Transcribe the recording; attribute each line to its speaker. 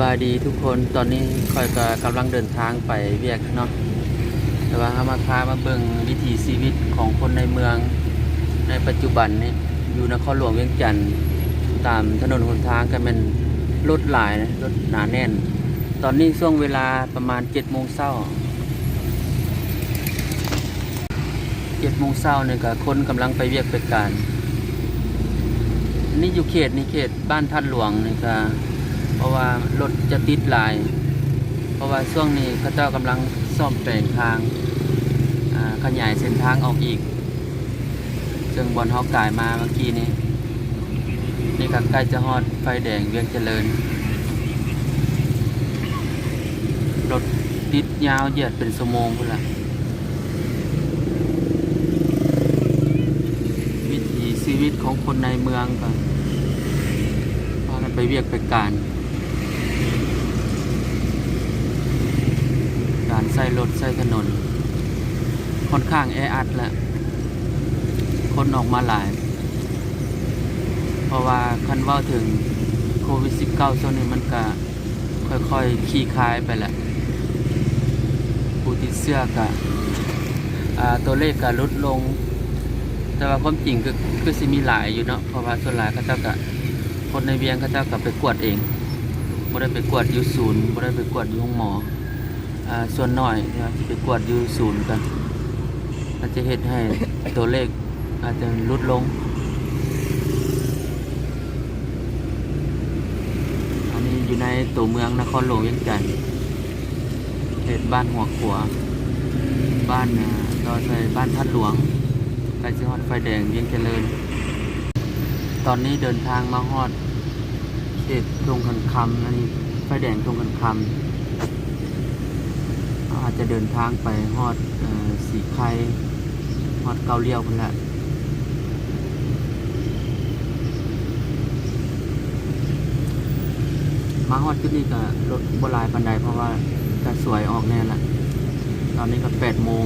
Speaker 1: บายดีทุกคนตอนนี้คอยก็กำลังเดินทางไปเวียกเนาะแต่ว่าเรามาพามาเบิ่งวิถีชีวิตของคนในเมืองในปัจจุบันนี่อยู่นครหลวงเวียงจันทร์ตามถนนหนทางก็เป็นรถหลายนะรถหนาแน่น ตอนนี้ช่วงเวลาประมาณ7จ็ดโมงเช้าเจ็ดโมงเช้าเนี่ยก็คนกำลังไปเวียกไปการ นี่อยู่เขตนี่เขตบ้านท่านหลวงนี่ก็เพ ราะว่ารถจะติดหลาย เพราะว่าช่วงนี้เขาเจ้ากำลังซ่อมแปลงทางขยายเส้นทางออกอีกซึ่งบอลฮากายมาเมื่อกี้นี้ นี่ก็ใกล้จะฮอดไฟแดงเวียงเจริญ รถติดยาวเหยียดเป็นชั่วโมงพุ่นละวิถีชีวิตของคนในเมืองก็พากันไปเวียกไปการ การใส่รถใส่ถนน ค่อนข้างแออัดแหละคนออกมาหลาย เพราะว่าคันว่าถึงโควิด -19 ช่วงนี้มันก็ค่อยๆคลี่คายไปแหละผู้ติดเชื้อก็อ่าตัวเลขก็ลดลง แต่ว่าความจริงคือคือสิมีหลายอยู่เนาะเพราะว่าส่วนหลายเขาเจ้าก็คนในเวียงเขาเจ้าก็ไปกวดเองบ่ได้ไปกวดอยู่ศูนย์บ่ได้ไปกวดอยู่ห้องหมอ ส่วนหน้อยนะที่ไปกวดอยู่ศูนย์กันอาจจะเห็นให้ตัวเลขอาจจะลดลง อันนี้อยู่ในตัวเมืองนครหลวงเวียงจันทร์เขตบ้านหัวขัว บ้านอ่าก็ใส่บ้านทัดหลวงใกล้สิฮอดไฟแดงเวียงเจริญ ตอนนี้เดินทางมาฮอดเขตตรงกันคำอันนี้ไฟแดงตรงกันคำ จจะเดินทางไปฮอดออสีไข่ฮอดเกาเลี้ยวคนละมาฮอดที่นี่ก็รถบหลายปันไดเพราะว่าก็สวยออกแน่ละตอนนี้ก็แปดโมง